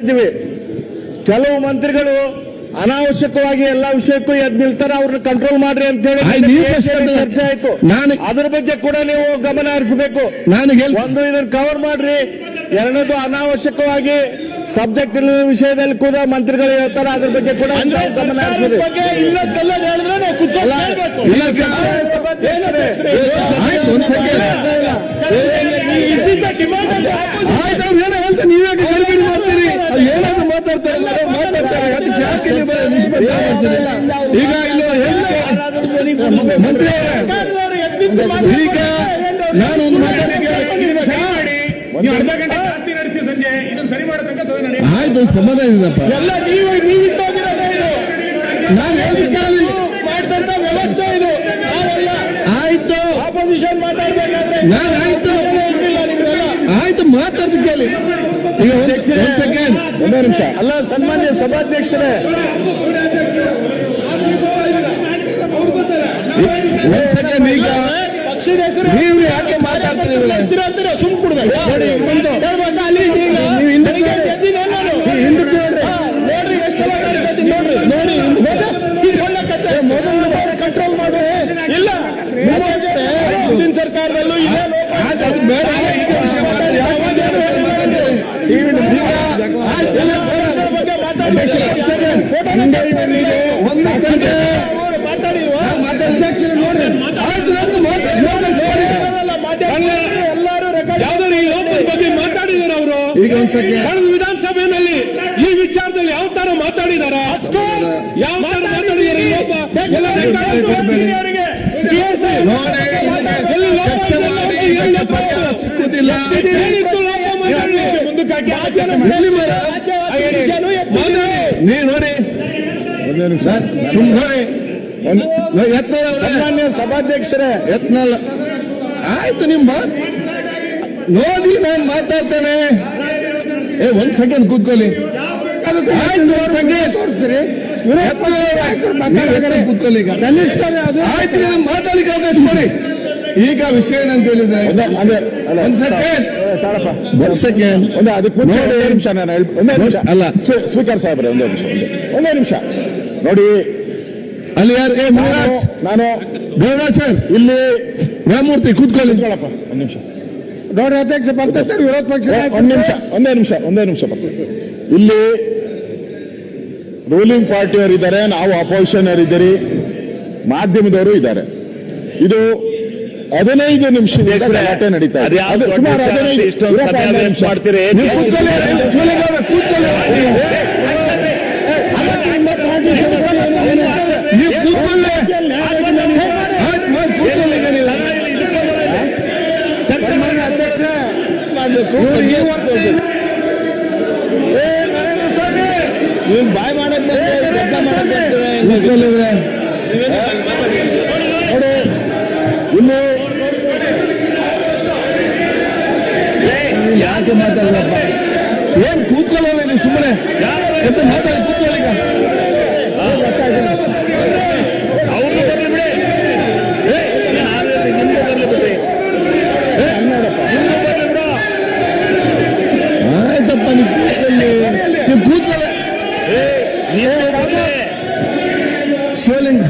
ಇದ್ದೀವಿ. ಕೆಲವು ಮಂತ್ರಿಗಳು ಅನಾವಶ್ಯಕವಾಗಿ ಎಲ್ಲಾ ವಿಷಯಕ್ಕೂ ಎದ್ ನಿಲ್ತಾರೆ ಅವ್ರನ್ನ ಕಂಟ್ರೋಲ್ ಮಾಡ್ರಿ ಅಂತ ಹೇಳಿ ಚರ್ಚೆ ಆಯ್ತು. ನಾನು- ಅದ್ರ ಬಗ್ಗೆ ಕೂಡ ನೀವು ಗಮನ ಹರಿಸಬೇಕು. ನನಗೆ ಒಂದು ಇದನ್ನ ಕವರ್ ಮಾಡ್ರಿ. ಎರಡನೇದು ಅನಾವಶ್ಯಕವಾಗಿ ಸಬ್ಜೆಕ್ಟ್ ವಿಷಯದಲ್ಲಿ ಕೂಡ ಮಂತ್ರಿಗಳು ಹೇಳ್ತಾರೆ ಅದ್ರ ಬಗ್ಗೆ ಕೂಡ ಗಮನ ಹರಿಸಿರಿ. ಇಲ್ಲ, ಸಭಾಧ್ಯಕ್ಷರೇ. ಆಯ್ತು, ಒಂದ್ second. Is this the demand of the opposition? ಆಯ್ತು ಅವ್ರು ಏನೋ ಹೇಳ್ತಾರೆ ನೀವ್ಯಾಕೆ ಗಡಿಬಿಡಿ ಮಾಡ್ತೀರಿ ಅವ್ರು ಏನಾದ್ರು ಮಾತಾಡ್ತಾರೆ ಅವ್ರು ಮಾತಾಡ್ತಾರೆ ಅದಕ್ಕೆ ಯಾಕೆ ನೀವು ಬರೀ ನಿಷ್ಪತ್ತಿ ಮಾಡ್ತೀರಿ? ಈಗ ಇಲ್ಲ ಮಂತ್ರಿ ಈಗ ನಾನು ಒಂದು ಮಾತಾಡಲಿಕ್ಕೆ ನೀವು ಅರ್ಧ ಗಂಟೆ ಜಾಸ್ತಿ ನಡೆಸಿ ಸಂಜೆ. ಇದನ್ನ ಸರಿ ಮಾಡೋ ತನಕ ಆಯ್ತು ಸಮಾಧಾನ ಇದಪ್ಪ ಎಲ್ಲ ನೀವು ನೀವಿದ್ದೋಗಿರೋದೇ ಇದು. ನಾನು ವ್ಯವಸ್ಥೆ ಇದು. ನಾವೆಲ್ಲ ಆಯ್ತು. ಆಪೋಸಿಷನ್ ಮಾತಾಡ್ಬೇಕಾದ್ರೆ ನಾನು ಆಯ್ತು. ಆಯ್ತು ಮಾತಾಡ್ತು ಕೇಳಿ. ಸೆಕೆಂಡ್ ಒಂದೇ ನಿಮಿಷ ಅಲ್ಲ ಸನ್ಮಾನ್ಯ ಸಭಾಧ್ಯಕ್ಷರೇ ಒಂದ್ ಸೆಕೆಂಡ್ ಈಗ ನೀವು ಯಾಕೆ? ಅಂತೀರ ಸುಮ್ ಕೊಡ್ಬೇಕು ನೋಡಿ, ಹೇಳ್ಬೇಕಾ ಅಲ್ಲಿ ಈಗ ನೀವು ಹಿಂದಕ್ಕೆ. ಹಿಂದಕ್ಕೆ ನೋಡ್ರಿ. ನೋಡ್ರಿ ಎಷ್ಟು ನೋಡ್ರಿ ನೋಡಿ ಕಥೆ ಕಂಟ್ರೋಲ್ ಮಾಡು ಇಲ್ಲ ಸರ್ಕಾರದಲ್ಲೂ ಇದೇ ಲೋಪ ಮಾತಾಡಿದಾರೆ ಅವರು ಕಳೆದ ವಿಧಾನಸಭೆಯಲ್ಲಿ ಈ ವಿಚಾರದಲ್ಲಿ ಯಾವ ತರ ಮಾತಾಡಿದಾರ? ಯಾವ ತರ ಮಾತಾಡಿದಾರೆ ಸಿಕ್ಕುದಿಲ್ಲ. ಏನಿತ್ತು ಲೋಪ ಮಾತಾಡ್ಲಿಕ್ಕೆ? ಮುಂದಕ್ಕೆ ಹಾಕಿ ಆಚೆ ಎಲ್ಲಿ ಮರ? ಮಾತಾಡಿ. ನೀವು ನೋಡಿ. ಸುಮ್ ನೋಡಿ. ಒಂದು- ಯತ್ನಾಳ್ ಸಭಾಧ್ಯಕ್ಷರೇ. ಯತ್ನಲ್ಲ ಆಯ್ತು ನಿಮ್ಮ ಮಾತ್ ನೋಡಿ ನಾನು ಮಾತಾಡ್ತೇನೆ. ಏ ಒಂದ್ ಸೆಕೆಂಡ್ ಕೂತ್ಕೊಳ್ಳಿ. ಕೂತ್ಕೊಳ್ಳಿ ಈಗ. ಆಯ್ತು ಮಾತಾಡ್ಲಿಕ್ಕೆ ಅವಕಾಶ ಮಾಡಿ ಈಗ ವಿಷಯ ಏನಂತ ಹೇಳಿದ್ರೆ ಒಂದ್ ಸೆಕೆಂಡ್ ಒಂದ್ ಸೆಕೆಂಡ್ ಒಂದೇ ಅದಕ್ಕೆ ಮುಂಚೆ ಒಂದೇ ನಿಮಿಷ ನಾನು ಹೇಳ್- ಒಂದೇ ನಿಮಿಷ. ಅಲ್ಲ. ಸ್ಪೀ- ಸ್ಪೀಕರ್ ಸಾಹೇಬ್ರೆ ಒಂದೇ ನಿಮಿಷ ಒಂದೇ- ಒಂದೇ ನಿಮಿಷ. ನೋಡಿ. ಅಲ್ಲಿ ಯಾರು ಏ ನಾನು ನಾನು ಗೌರಾಚಾರ್ ಇಲ್ಲಿ ರಾಮಮೂರ್ತಿ ಕೂತ್ಕೊಳ್ಳಿ. ಕೂತ್ಕೊಳ್ಳಪ್ಪ, ಒಂದ್ ನಿಮಿಷ. ನೋಡಿ ಅಧ್ಯಕ್ಷ ಬರ್ತಾರೆ ವಿರೋಧ ಪಕ್ಷ ಒಂದ್ ನಿಮಿಷ ಒಂದೇ ನಿಮಿಷ ಒಂದೇ ನಿಮಿಷ ಬರ್ತೀನಿ. ಇಲ್ಲಿ ರೂಲಿಂಗ್ ಪಾರ್ಟಿಯವರು ಇದ್ದಾರೆ ನಾವು ಅಪೋಸಿಷನ್ ಇದ್ದೀರಿ ಮಾಧ್ಯಮದವರು ಇದ್ದಾರೆ. ಇದು ಹದಿನೈದು ನಿಮಿಷ ಗಲಾಟೆ ನಡೀತಾ ಇದೆ. ಸುಮಾರು ಹದಿನೈದು. ಮಾಡ್ತೀರಿ? ನೀವು ಬಾಯ್ ಮಾಡಕ್ ಕೂತ್ಕೊಳ್ಳಿ. ಯಾಕೆ ಮಾತಾಡಲ್ಲಪ್ಪ ಏನ್ ಕೂತ್ಕೊಳ್ಳಲ್ಲ ನೀವು ಸುಮ್ಮನೆ ಎಂತ ಮಾತಾಡಿ ಕೂತ್ಕೊಳ್ಳಿ ಬರ್ಲಿ ಬಿಡಿ. ಏ, ಬರ್ಲಿ ಬಿಡ್ರಿ ಬರ್ಲಿ ಬಿಡು. ಆಯ್ತಪ್ಪ ನೀವು ಕೂತ್ಕೊಳ್ಳಿ. ನೀವು ಕೂತ್ಕೊಳ್ಳಿ. ಶಿವಲಿಂಗ.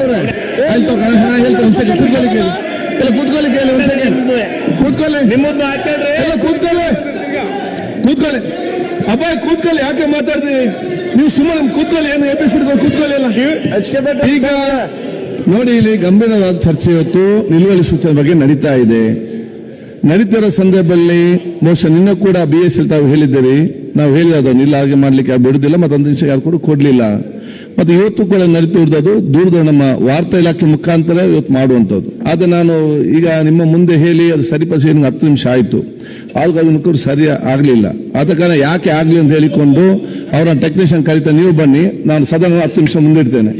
ಅವ್ರೆ. ಆಯ್ತು ಹೇಳ್ತೇನೆ ಒಂದ್ ಕೂತ್ಕೊಳ್ಳಿ ಕೇಳಿ ಎಲ್ಲ ಕೂತ್ಕೊಳ್ಳಿ ಕೇಳಿ ಒಂದ್ ಸೆಕೆಂಡ್ ನಿಮ್ದು ನಿಮ್ಮದ್ದು ಹಾಕ್ಯಾಡ್ರಿ ಎಲ್ಲ ಕೂತ್ಕೊಳ್ಳಿ ಕೂತ್ಕೊಳ್ಳಿ ಅಬ್ಬಾಯ್ ಕೂತ್ಕೊಳ್ಳಿ ಯಾಕೆ ಮಾತಾಡ್ತೀವಿ ನೀವು ಸುಮ್ಮನೆ ಕೂತ್ಕೊಳ್ಳಿ ಏನು ಎಪಿಸೋಡ್ ಕೂತ್ಕೊಳ್ಳಿ ಭಟ್ ಈಗ ನೋಡಿ ಇಲ್ಲಿ ಗಂಭೀರವಾದ ಚರ್ಚೆ ಇವತ್ತು ನಿಲುವಳಿ ಸೂಚನೆ ಬಗ್ಗೆ ನಡೀತಾ ಇದೆ. ನಡೀತಿರೋ ಸಂದರ್ಭದಲ್ಲಿ ಬಹುಶಃ ನಿನ್ನ ಕೂಡ ಬಿ ಎಸ್ ಎಲ್ ತಾವು ಹೇಳಿದ್ದೇವೆ ನಾವು ಹೇಳಿದವನು ಇಲ್ಲ ಹಾಗೆ ಮಾಡ್ಲಿಕ್ಕೆ ಬಿಡುದಿಲ್ಲ ಮತ್ತೊಂದು ದಿವಸ ಯಾರು ಕೂಡ ಕೊಡ್ಲಿಲ್ಲ. ಮತ್ತೆ ಇವತ್ತು ಕೂಡ ನಡೀತಿರೋದು ದೂರದ ನಮ್ಮ ವಾರ್ತಾ ಇಲಾಖೆ ಮುಖಾಂತರ ಇವತ್ತು ಮಾಡುವಂಥದ್ದು. ಆದರೆ ನಾನು ಈಗ ನಿಮ್ಮ ಮುಂದೆ ಹೇಳಿ ಅದು ಸರಿಪಡಿಸಿ ಹತ್ತು ನಿಮಿಷ ಆಯ್ತು. ಆಗ ಅದು ಕೂಡ ಸರಿ ಆಗ್ಲಿಲ್ಲ. ಆದ ಕಾರಣ ಯಾಕೆ ಆಗಲಿ ಅಂತ ಹೇಳಿಕೊಂಡು ಅವರ ಟೆಕ್ನಿಷಿಯನ್ ಕರೀತಾ ನೀವು ಬನ್ನಿ, ನಾನು ಸದನ ಹತ್ತು ನಿಮಿಷ ಮುಂದಿಡ್ತೇನೆ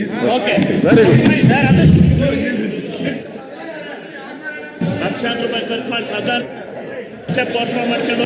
ಮಾಡ್ಕೊಂಡು